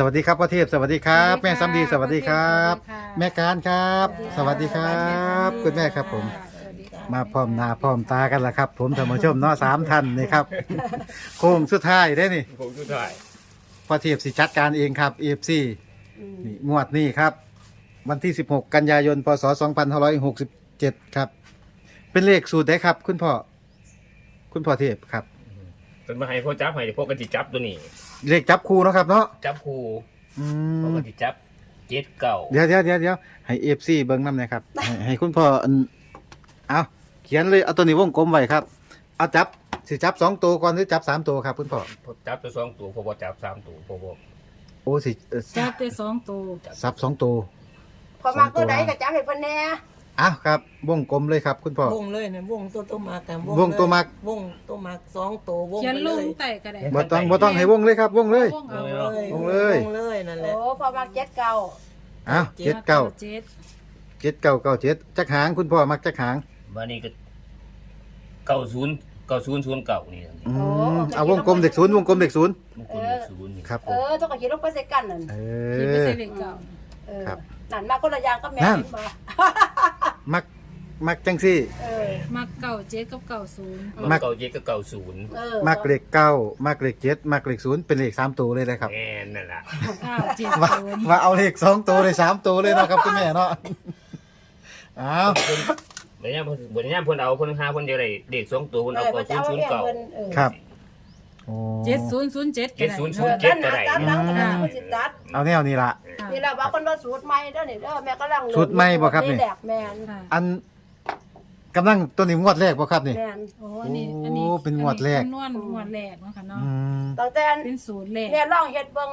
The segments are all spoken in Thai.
สวัสดีครับพ่อเทพสวัสดีครับแม่สำดีสวัสดีครับ สวัสดีค่ะ แม่การครับ สวัสดีครับ คุณแม่ครับผม สวัสดีค่ะมาพร้อมหน้าพร้อมตากันแล้วครับ ผมท่านผู้ชมเนาะสามท่านนี่ครับ โค้งสุดท้ายได้นี่ผมสุดท้ายพ่อเทพสิจัดการเองครับเอฟซีนี่งวดนี้ครับ วันที่ 16 กันยายนพศ2567 ครับ เป็นเลขสูตรได้ครับ คุณพ่อคุณพ่อเทพครับ จนมาให้พ่อจับให้พวกกันจิจับตัวนี้ เลขจับคู่เนาะครับเนาะจับครูอืพวกมกันจิจับเจ็ดเก่าเดี๋ยวเดี๋ยวเดี๋ยวเดี๋ยวให้เอฟซีเบิ้งน้ำหนะครับ ให้ให้คุณพ่ออันเอาเขียนเลยเอาตัวนี้วงกลมไว้ครับ เอาจับสิจับสองตัวก่อนหรือจับสามตัวครับคุณพ่อพอจับตัวสองตัวพอบ่จับสามตัวพอบ่โอ้สิเอ่อจับได้สองตัวสับสองตัว พอมาตัวใดก็จับให้เพิ่นแน่ อ้าวครับ วงกลมเลยครับ คุณพ่อ วงเลยนะวงตัวตัวมากกันวงตัวมักวงตัวมากสองตัววงเขียนไปลเลงยไต่ก็ได้บ่ต้องบ่ต้องให้วงเลยครับ วงเลย วงเอาวงเลย วงเลยนั่นแหโอ้ละพอมาเจ็ดเก่าอ้าวเจ็ดเก้าเจ็ดเจ็ดเก้าเก้าเจ็ดจักหางคุณพ่อมักจักหางวันนี้ก็เก้าศูนย์เก้าศูนย์ศูนย์เก่านี่อืมเอาวงกลมเด็กศูนย์วงกลมเด็กศูนย์มันคนศูนย์นี่ครับผเอม อต้องก็คิดลงไปใส่กันนั่นเอขีดไปอใส่เลขเก่าเออครับ นั่นมาคนละอย่างก็แม่นั่นเห็นบ่ มักมักจังซี่ เออ มักเก่าเจ็ดกับเก่าศูนย์มัมันเก่าเจ็ดก็เก่าศูนย์เออมักเลขเก้ามักเลขเจ็ดมักเลขศูนย์เป็นเลขสามตัวเลยเลยครับแม่นนั่นล่ะเก้าเจ็ดว่าศูนย์ว่าเอาเลขสองตัวเลยสามตัวเลยเนาะครับคุณแม่เนาะอ้าวเพิ่นเดี๋ยวนี้เพิ่นเดี๋ยวนี้เพิ่นเอาเพิ่นหาเพิ่นจะได้เด็กสองตัวเพิ่นเอเอาอเก้าเพิ่นศูจะนย์เอาศูนย์เองเก่าเพิ่นเออครับโอ้ เจ็ดศูนย์ศูนย์เจ็ดก็ได้เจ็ดศูนย์ศูเอนย์อด้านหน้าตามหลังก็ได้เพิ่นสิตัด เอาแนวนี้ละ ค่ะนี่แหละว่าคนว่าสูตรใหม่เด้อนี่เด้อแม่กำลังสูตรใหม่บ่ครับนี่แหลกแม่นค่ะอันกำลังตัวนี้งวดแรกป่ะครับนี่ แม่นโอ้อันนี้อันนี้โอ้เป็นงวดแรกคำนวณงวดแรกเนาะค่ะเนาะอืมตั้งแต่เป็นศูนย์แรกแม่ลองเฮ็ดเบิ่ง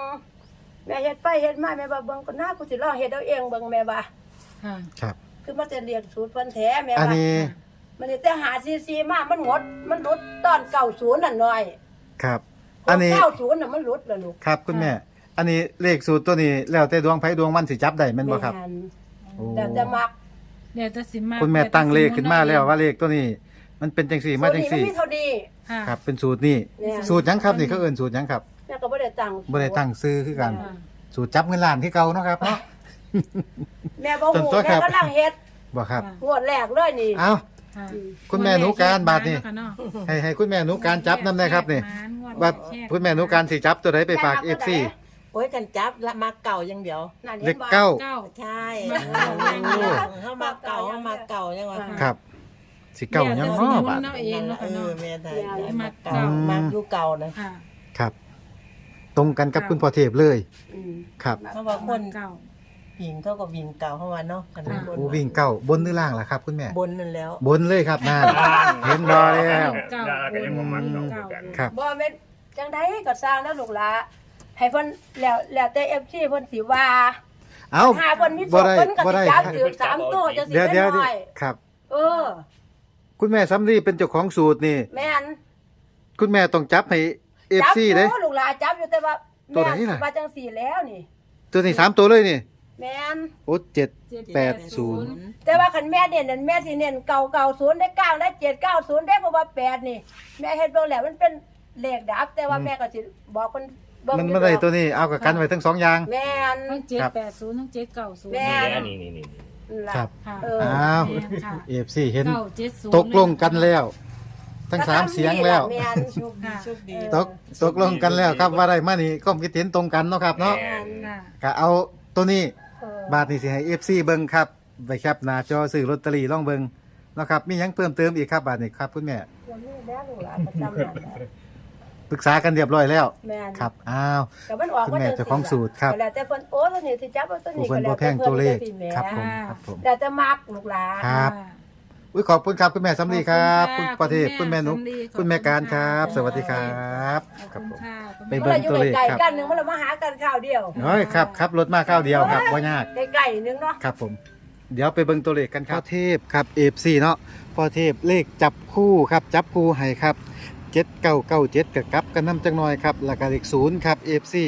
แม่เฮ็ดไปเฮ็ดมาแม่ว่าเบิ่งก็น่ากูสิลองเฮ็ดเอาเองเบิ่งแม่ว่าค่ะ ครับ คือมันจะเรียนสูตรเพิ่นแท้แม่อันว่านี้ มันนี่แต่หาซีซีมามันหมดมันหลุดตอนเก่าศูนย์น่ะหน่อย ครับ อันนี้เก้าศูนย์น่ะมันหลุดแล้วลูกครับคุณแม่ อันนี้เลขสูตรตัวนี้แล้วแต่ดวงไผดวงมันสิจับได้แม่นบ่ครับแม่นโอ้แต่จะมักเดี๋ยวจะสิมาคุณแม่ตั้งเลขขึ้นมาแล้วว่าเลขตัวนี้ มันเป็นจังสี่มาจังสูสี่ตรนี้มันมีเท่านี้ ค่ะ ครับ เป็นสูตรนี่เนี่ย สูตรหยังครับนี่เขาเอิ้นสูตรหยังครับแม่ก็บ่ได้ตั้งบ่ได้ตั้งซื้อคือกัน ค่ะ สูตรจับเงินล้านที่เก่าเนาะครับเนาะ แม่บ่ต้นฮู้ตัวครัแม่บ กำลังเฮ็ดบ่ครับค่ะงวดแรกเลยนี่ เอ้า ค่ะคุณแม่หนูการบาทนี่ค่ะเาะให้ให้คุณแม่หนูการจับนำได้ครับนี่งวดว่าแรกคุณแม่หนูการสิจับตัวใดไปฝากแม่นับ FC ตัวใดโอ้ยกันจับละมาเก่าอย่างเดียวนั่นเลห็ขนบ่เก้าเก้าใช่มาเก่าอย่างเดียวเข้ามาเก่าเข้ามาเก่ายังวะครับ สิเก่ายังเนาะเนาะบาทเนาะเองเนาะเอค่ะเนาะอแม่ได้มาเก่าเก่ามาอยู่เก่านะค่ะครับ ตรงกันกับคุณพ่อเทพเลยอืมครับเพราะว่าคนเก่า วิ่งเท่ากับวิ่งเก่าเข้ามาเนาะกันค่ะบนโอ้วิ่งเก้าบนหรือล่างล่ะครับคุณแม่ บนนั่นแล้วบนเลยครับนั่น เห็นบ่แล้วเก่าก็ยังบ่มักเนาะกันครับ บ่แม่นจังไดก็สร้างแล้วลูกหลาให้เพิ่นแล้วแล้วแต่ FC เพิ่นสิว่าเอ้า หาเพิ่นมีโชบ่คได้เพิ่นก็บ่สิได้จับถือสามตัวจังสิเดี๋ยวได้เดี๋ยวน้อยครับ เออ คุณแม่สำลีเป็นเจ้าของสูตรนี่ แม่น คุณแม่ต้องจับให้จับ FC อยู่เด้ลูกหลานจับอยู่แต่ว่าตัวไหนแม่ล่ะว่าจังสี่แล้วนี่ ตัวนี้สามตัวเลยนี่ แม่นโอ้เจ็ดเจ็ดแปดศูนย์แต่ว่าคันแม่เนี่ยนั่นแม่สิเน้นเก่าเก่าศูนย์ได้เก้าได้เจ็ดเก้าศูนย์ได้เพราะว่าแปดนี่ แม่เฮ็ดเบิ่งแล้วมันเป็นเลขดับ แต่ว่าแม่ก็สิบอกคนเบิ่งมันอยู่ไม่ได้ดอกตัวนี้เอากับกันไว้ทั้งสองอย่าง แม่นทั้งเจ็ดครับแปดศูนย์ทั้งเจ็ดเก้าศูนย์แม่นี่นี่นี่นั่นล่ะครับ ค่ะเอออ้าวแม่นค่ะ FC เห็นเก้าเจ็ดศูนย์ตกลงกันแล้ว ทั้งสามเสียงแล้วแม่น โชคดีโชคดี ตกตกลงกันแล้วครับว่าได้มานี่ก็คิดเห็นตรงกันเนาะครับเนาะแม่นค่ะ ก็เอาตัวนี้เออ บาทนี่สิให้ FC เบิ่งครับไปครับหน้าจอซื้อลอตเตอรี่ลองเบิ่งเนาะครับมีหยังเพิ่มเติมอีกครับบาทนี้ครับคุณแม่ยังมีแล้วลูกหลานประจำนั่นแหละปรึกษากันเรียบร้อยแล้วแม่นครับอ้าวก็มันออกคุณแม่เจ้าของสูตรครับ ก็แล้วแต่เพิ่นโอ้ตัวนี้สิจับเอาตัวผู้นี้เพิ่นก็บ่แล้วแพแต่งเพิ่นตัวเลขจังซี่แหมครับผมครับผม แล้วแต่มักลูกหลาน ครับอุ้ ยขอบคุณครับคุณแม่สำลีครับคุณประเทศคุณแม่นุกคุณแม่การครับสวัสดีครับขอบครับคุณผมค่ะคุณไปแม่เบิ่งตัวเลขไก่ครับกันหนึงมันละมาหากันข้าวเดียวเฮ้ยครับครับรถมาข้าวเดียวครับว่ายาก ไก่ๆนึงเนาะครับผม เดี๋ยวไปเบิ่งตัวเลขกันครับพ่อเทพครับเอฟซีเนาะพ่อเทพเลขจับคู่ครับจับคู่ให้ครับเจ็ดเก้าเก้าเจ็ดกับกลับกันน้ำจังหน่อยครับแล้วก็เลขศูนย์ครับเอฟซี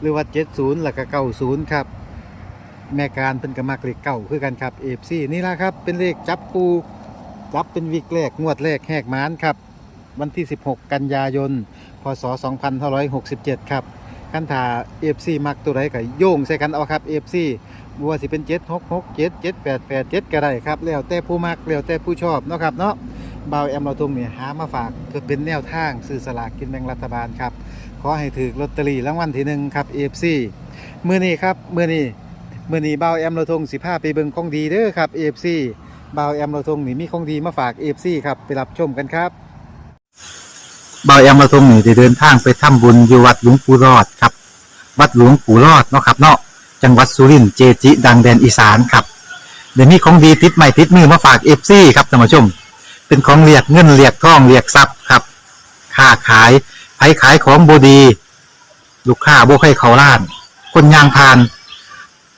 หรือว่าเจ็ดศูนย์แล้วก็เก้าศูนย์ครับ แม่การเป็นกมักเลขเก่าคือกันครับเอฟซีนี่ละครับ เป็นเลขจับคู่จับเป็นวิกแรกงวดแรกแหกม้านครับ วันที่ 16 กันยายน พศ 2567 ครับคันถ้า FC มักตัวใดก็โยงใส่กันเอาครับ FC บ่ว่าสิเป็น7667 7887ก็ได้ครับแล้วแต่ผู้มักแล้วแต่ผู้ชอบเนาะครับเนาะเบาแอมเราทงเนี่ยหามาฝากเพื่อเป็นแนวทางซื้อสลากกินแบ่งรัฐบาลครับ ขอให้ถือลอตเตอรี่รางวัลที่หนึ่งครับ AFC มื้อนี้ครับมือนี้ มื้อนี้บ่าวแอมเราทงสิพาไปเบิงของดีเด้อครับ AFC บ่าวแอมเราทงนี่มีของดีมาฝาก AFC ครับไปรับชมกันครับบายอำมาตรงนี่ได้เดินทางไปทำบุญอยู่วัดหลวงปู่รอดครับ วัดหลวงปู่รอดเนาะครับเนาะจังหวัดสุรินทร์เจจิ ดังแดนอีสานครับเดี๋ยวนี้ของดีติดใหม่ติดมือมาฝากเอฟซีครับท่านผู้ชม เป็นของเรียกเงินเรียกทองเรียกทรัพย์ครับค้าขายไผขายของบดี ลูกค้าบ่ให้เขาล้าน คนยางพาน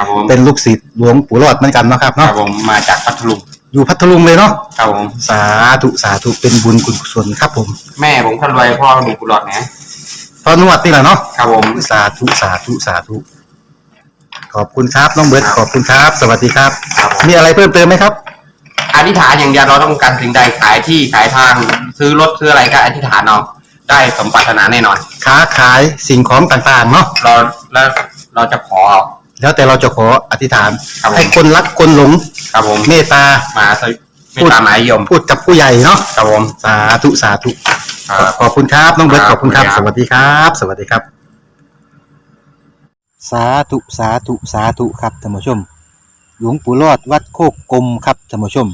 ครับผมเป็นลูกศิษย์หลวงปู่รอดเหมือนกันเนาะครับครัเนาะบผมมาจากพัทลุงอยู่พัทลุงเลยเนาะครับผมสาธุสาธุเป็นบุญกุศลครับผมแม่ผมคนรวยพ่อมีกุหลาบนะพอนวดนี่แหละเนาะครับผม สาธุสาธุสาธุขอบคุณครับน้องเบิร์ดขอบคุณครับ สวัสดีครับ ครับผม มีอะไรเพิ่มเติมไหมครับ อธิษฐานอย่างเดียวเราต้องการสิ่งใดขายที่ขายทาง ซื้อรถซื้ออะไรก็อธิษฐานเอาได้สมปรารถนาแน่นอน ค้าขายสิ่งของต่างๆเนาะเราแล้วเราจะขอเอา แล้วแต่เราจะขออธิษฐานครับผม ให้คนรักคนหลงครับผมเมตตา มาสวิไม่ตามหมายยมพูดกับผู้ใหญ่เนาะครับผม สาธุสาธุ ครับ ขอบคุณครับน้องเบิร์ตคขรับอบคุณครับขอบสคุณครับวัสดีครับ สวัสดีครับ สาธุสาธุสาธุครับท่านผู้ชม หลวงปู่รอดวัดโคกกลมครับท่านผู้ชม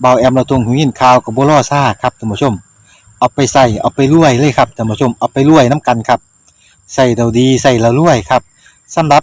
เบาแอมเราตรงหูยินข่าวกับบัวล่อซ่าครับท่านผู้ชม เอาไปใส่เอาไปรวยเลยครับท่านผู้ชมเอาไปรวยน้ำกันครับใส่เราดีใส่เรารวยครับสำหรับ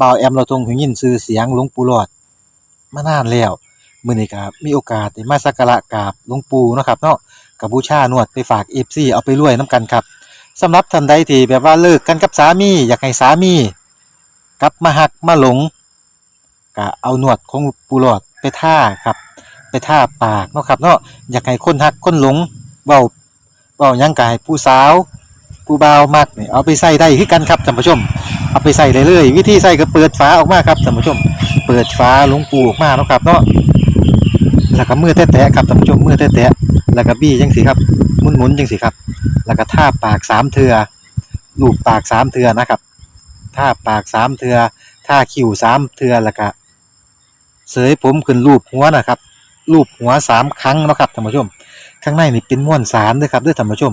บ่าวแอมเราทรงหูยินชื่อเสียงหลวงปู่หลอดมานานแล้วมื้อนี้ก็มีโอกาสได้มาสักการะกราบหลวงปู่เนาะครับเนาะกับบูชานวดไปฝาก FC เอาไปรวยน้ำกันครับสำหรับท่านใดที่แบบว่าเลิกกันกับสามี อยากให้สามี กลับมาหักมาหลงก็เอาหนวดของปูหลอดไปท่าครับ ไปท่าปากเนาะครับเนาะอยากให้คนหักคนหลงเบาเบายังกายผู้สาว ผู้บ่าวมักนี่เอาไปใส่ได้คือกันครับท่านผู้ชม เอาไปใส่เลยเลยวิธีใส่ก็เปิดฝาออกมาครับท่านผู้ชม เปิดฝาหลวงปูออกมาเนาะครับเนาะแล้วก็มือแตะๆครับท่านผู้ชมมือแตะๆแล้วก็บี้จังสิครับหมุนๆจังสิครับ แล้วก็ท่าปากสามเทือลูบปากสามเทือนะครับท่าปากสามเทือท่าคิ้วสามเทือแล้วก็เสยผมขึ้นรูปหัวนะครับรูปหัวสามครั้งนะครับท่านผู้ชม ข้างในนี่เป็นม้วนสารด้วยครับด้วยท่านผู้ชม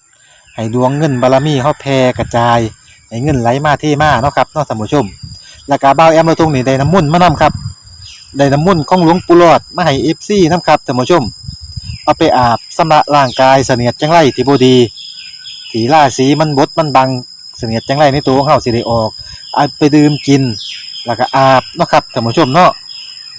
ให้ดวงเงินบารมีเฮาแผ่กระจายให้เงินไหลมาเทมาเนาะครับเนาะท่านผู้ชมแล้วก็บ่าวแอมเราตรงนี้ได้น้ำมุ่นมานํครับได้น้ำมุ่นของหลวงปู่หลอดมาให้ FC นํครับท่านผู้ชม เอาไปอาบสำระร่างกายเสนียดจังไรที่บดีที่ราศีมันบดมันบังเสนียดจังไรในตัวของเฮาสิได้ออกเอาไปดื่มกิน แล้วก็อาบเนาะครับท่านผู้ชมเนาะ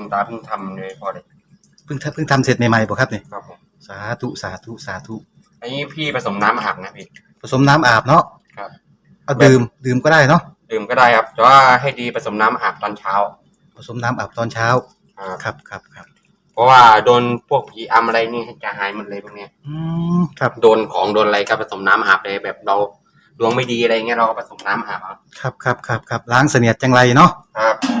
ุณ ตาเพิ่งทำเลยพอเลยเพิ่งทำเพิ่งทำเสร็จใหม่ๆบ่ครับนี่ครับผมสาธุสาธุสาธุอันนี้พี่ผสมน้ำอาบนะพี่ ผสมน้ำอาบเนาะครับ เอาดื่มดื่มก็ได้เนาะดื่มก็ได้ครับ แต่ว่าให้ดีผสมน้ำอาบตอนเช้า ผสมน้ำอาบตอนเช้าครับครับครับครับเพราะว่าโดนพวกผีอำอะไรนี่จะหายหมดเลยพวกเนี้ย อืมครับโดนของโดนอะไรก็ผสมน้ำอาบเลยแบบเราดวงไม่ดีอะไรเงี้ยเราก็ผสมน้ำอาบเอาครับครับครับครับล้างเสนียดจังไรเนาะครับส